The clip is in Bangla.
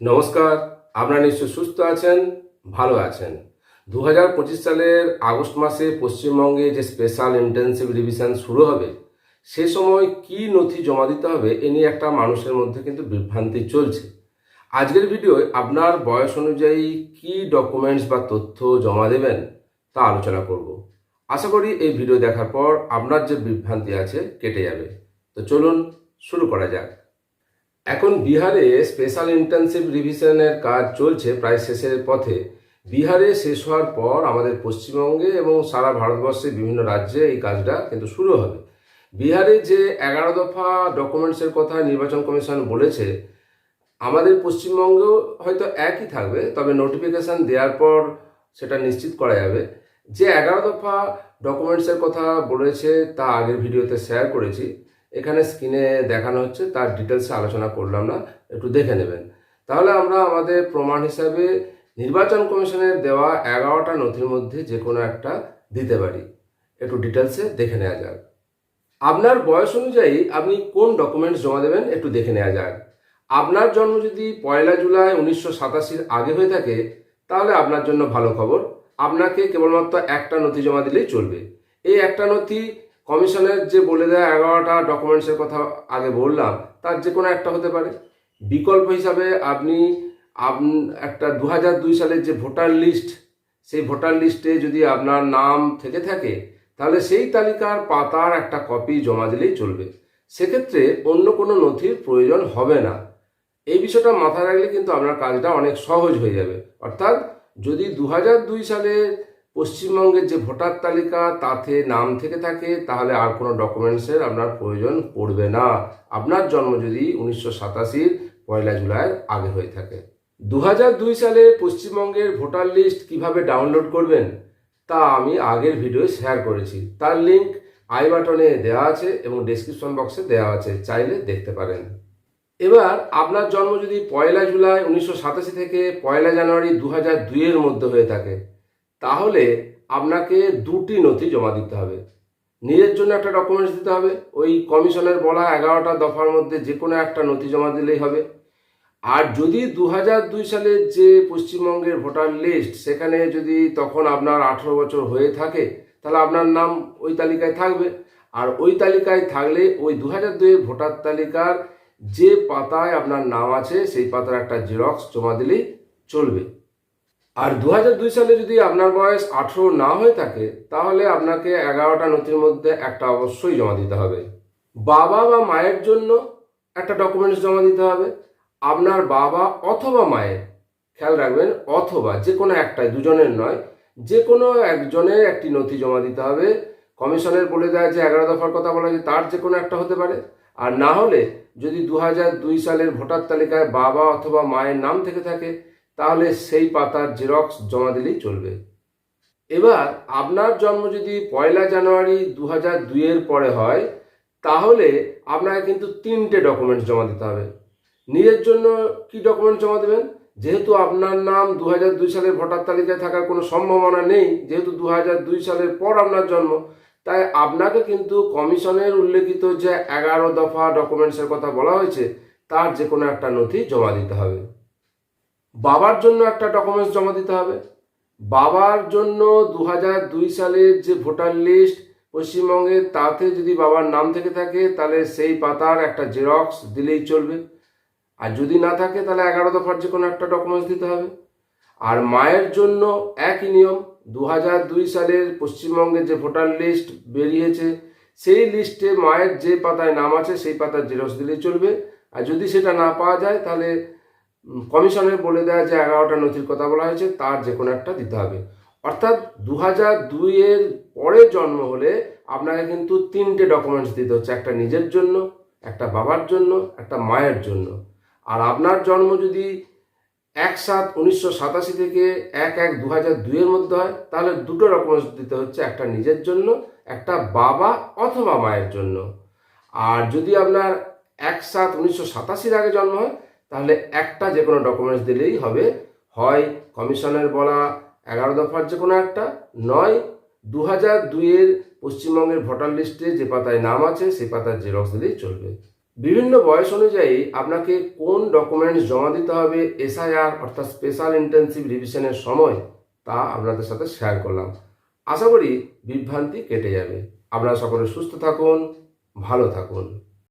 নমস্কার, আপনারা নিশ্চয় সুস্থ আছেন, ভালো আছেন। দু হাজার পঁচিশ সালের আগস্ট মাসে পশ্চিমবঙ্গে যে স্পেশাল ইন্টেন্সিভ রিভিশন শুরু হবে, সে সময় কি নথি জমা দিতে হবে, এ নিয়ে একটা মানুষের মধ্যে কিন্তু বিভ্রান্তি চলছে। আজকের ভিডিওয় আপনার বয়স অনুযায়ী কি ডকুমেন্টস বা তথ্য জমা দেবেন, তা আলোচনা করব। আশা করি এই ভিডিও দেখার পর আপনার যে বিভ্রান্তি আছে, কেটে যাবে। তো চলুন শুরু করা যাক। এখন বিহারে স্পেশাল ইন্টার্নশিপ রিভিশনের কাজ চলছে প্রায় শেষের পথে। বিহারে শেষ হওয়ার পর আমাদের পশ্চিমবঙ্গে এবং সারা ভারতবর্ষে বিভিন্ন রাজ্যে এই কাজটা কিন্তু শুরু হবে। বিহারে যে এগারো দফা ডকুমেন্টসের কথা নির্বাচন কমিশন বলেছে, আমাদের পশ্চিমবঙ্গেও হয়তো একই থাকবে, তবে নোটিফিকেশন দেওয়ার পর সেটা নিশ্চিত করা যাবে। যে এগারো দফা ডকুমেন্টসের কথা বলেছে, তা আগের ভিডিওতে শেয়ার করেছি। এখানে স্ক্রিনে দেখানো হচ্ছে, তার ডিটেলসে আলোচনা করলাম না, একটু দেখে নেবেন। তাহলে আমরা আমাদের প্রমাণ হিসাবে নির্বাচন কমিশনের দেওয়া এগারোটা নথির মধ্যে যে কোনো একটা দিতে পারি। একটু ডিটেলসে দেখে নেওয়া যাক। আপনার বয়স অনুযায়ী আপনি কোন ডকুমেন্টস জমা দেবেন একটু দেখে নেওয়া যাক। আপনার জন্ম যদি পয়লা জুলাই উনিশশো সাতাশির আগে হয়ে থাকে, তাহলে আপনার জন্য ভালো খবর। আপনাকে কেবলমাত্র একটা নথি জমা দিলেই চলবে। এই একটা নথি কমিশনের যে বলে দেয় এগারোটা ডকুমেন্টসের কথা আগে বললাম, তার যে কোনো একটা হতে পারে। বিকল্প হিসাবে আপনি আপ- একটা দু দুই সালের যে ভোটার লিস্ট সেই ভোটার লিস্টে যদি আপনার নাম থেকে থাকে, তাহলে সেই তালিকার পাতার একটা কপি জমা দিলেই চলবে। সেক্ষেত্রে অন্য কোনো নথির প্রয়োজন হবে না। এই বিষয়টা মাথায় রাখলে কিন্তু আপনার কাজটা অনেক সহজ হয়ে যাবে। অর্থাৎ যদি দু দুই সালে পশ্চিমবঙ্গের যে ভোটার তালিকা, তাতে নাম থেকে থাকে, তাহলে আর কোনো ডকুমেন্টসের আপনার প্রয়োজন পড়বে না। আপনার জন্ম যদি উনিশশো সাতাশির পয়লা জুলাইয়ের আগে হয়ে থাকে। দু দুই সালে পশ্চিমবঙ্গের ভোটার লিস্ট কীভাবে ডাউনলোড করবেন, তা আমি আগের ভিডিও শেয়ার করেছি। তার লিংক আই বাটনে দেওয়া আছে এবং ডেসক্রিপশন বক্সে দেওয়া আছে, চাইলে দেখতে পারেন। এবার আপনার জন্ম যদি পয়লা জুলাই উনিশশো সাতাশি থেকে পয়লা জানুয়ারি দু হাজার দুইয়ের মধ্যে হয়ে থাকে তাহলে আপনাকে দুটি নথি জমা দিতে হবে। নিজের জন্য একটা ডকুমেন্টস দিতে হবে, ওই কমিশনের বলা এগারোটা দফার মধ্যে যে কোনো একটা নথি জমা দিলেই হবে। আর যদি দু দুই সালের যে পশ্চিমবঙ্গের ভোটার লিস্ট সেখানে যদি তখন আপনার আঠেরো বছর হয়ে থাকে, তাহলে আপনার নাম ওই তালিকায় থাকবে। আর ওই তালিকায় থাকলে ওই দু হাজার দুইয়ের ভোটার তালিকার যে পাতায় আপনার নাম আছে, সেই পাতার একটা জেরক্স জমা দিলেই চলবে। আর দু সালে যদি আপনার বয়স আঠেরো না হয়ে থাকে, তাহলে আপনাকে এগারোটা নথির মধ্যে একটা অবশ্যই জমা দিতে হবে। বাবা বা মায়ের জন্য একটা ডকুমেন্টস জমা দিতে হবে। আপনার বাবা অথবা মায়ের, খেয়াল রাখবেন, অথবা যে কোনো একটাই, দুজনের নয়, যে কোনো একজনের একটি নথি জমা দিতে হবে। কমিশনের বলে দেয় যে এগারো দফার কথা বলা যে তার যে কোনো একটা হতে পারে। আর না হলে যদি দু সালের ভোটার তালিকায় বাবা অথবা মায়ের নাম থেকে থাকে তাহলে সেই পাতার জেরক্স জমা দিলেই চলবে। এবার আপনার জন্ম যদি পয়লা জানুয়ারি দু হাজার দুইয়ের পরে হয়, তাহলে আপনাকে কিন্তু তিনটে ডকুমেন্টস জমা দিতে হবে। নিজের জন্য কি ডকুমেন্ট জমা দেবেন? যেহেতু আপনার নাম দু দুই সালের ভোটার তালিকায় থাকার কোনো সম্ভাবনা নেই, যেহেতু দু দুই সালের পর আপনার জন্ম, তাই আপনাকে কিন্তু কমিশনের উল্লেখিত যে এগারো দফা ডকুমেন্টসের কথা বলা হয়েছে, তার যে কোনো একটা নথি জমা দিতে হবে। বাবার জন্য একটা ডকুমেন্টস জমা দিতে হবে। বাবার জন্য দু দুই সালের যে ভোটার লিস্ট পশ্চিমবঙ্গে, তাতে যদি বাবার নাম থেকে থাকে, তাহলে সেই পাতার একটা জেরক্স দিলেই চলবে। আর যদি না থাকে, তাহলে এগারো দফার যে কোনো একটা ডকুমেন্টস দিতে হবে। আর মায়ের জন্য একই নিয়ম দু দুই সালের পশ্চিমবঙ্গের যে ভোটার লিস্ট বেরিয়েছে, সেই লিস্টে মায়ের যে পাতায় নাম আছে, সেই পাতার জেরক্স দিলেই চলবে। আর যদি সেটা না পাওয়া যায়, তাহলে কমিশনের বলে দেয় যে এগারোটা নথির কথা বলা হয়েছে, তার যে কোনো একটা দিতে হবে। অর্থাৎ দু হাজার দুইয়ের পরে জন্ম হলে আপনাকে কিন্তু তিনটে ডকুমেন্টস দিতে হচ্ছে, একটা নিজের জন্য, একটা বাবার জন্য, একটা মায়ের জন্য। আর আপনার জন্ম যদি এক সাত উনিশশো সাতাশি থেকে এক এক দু হাজার দুইয়ের মধ্যে হয়, তাহলে দুটো ডকুমেন্টস দিতে হচ্ছে, একটা নিজের জন্য, একটা বাবা অথবা মায়ের জন্য। আর যদি আপনার এক সাত উনিশশো সাতাশির আগে জন্ম হয় তাহলে একটা যে কোনো ডকুমেন্টস দিলেই হবে। হয় কমিশনের বলা এগারো দফার যে কোনো একটা, নয় দু হাজার দুইয়ের পশ্চিমবঙ্গের ভোটার লিস্টে যে পাতায় নাম আছে, সেই পাতার জেরক্স দিলেই চলবে। বিভিন্ন বয়স অনুযায়ী আপনাকে কোন ডকুমেন্টস জমা দিতে হবে এসআইআর অর্থাৎ স্পেশাল ইন্টেন্সিভ রিভিশনের সময়, তা আপনাদের সাথে শেয়ার করলাম। আশা করি বিভ্রান্তি কেটে যাবে। আপনারা সকলে সুস্থ থাকুন, ভালো থাকুন।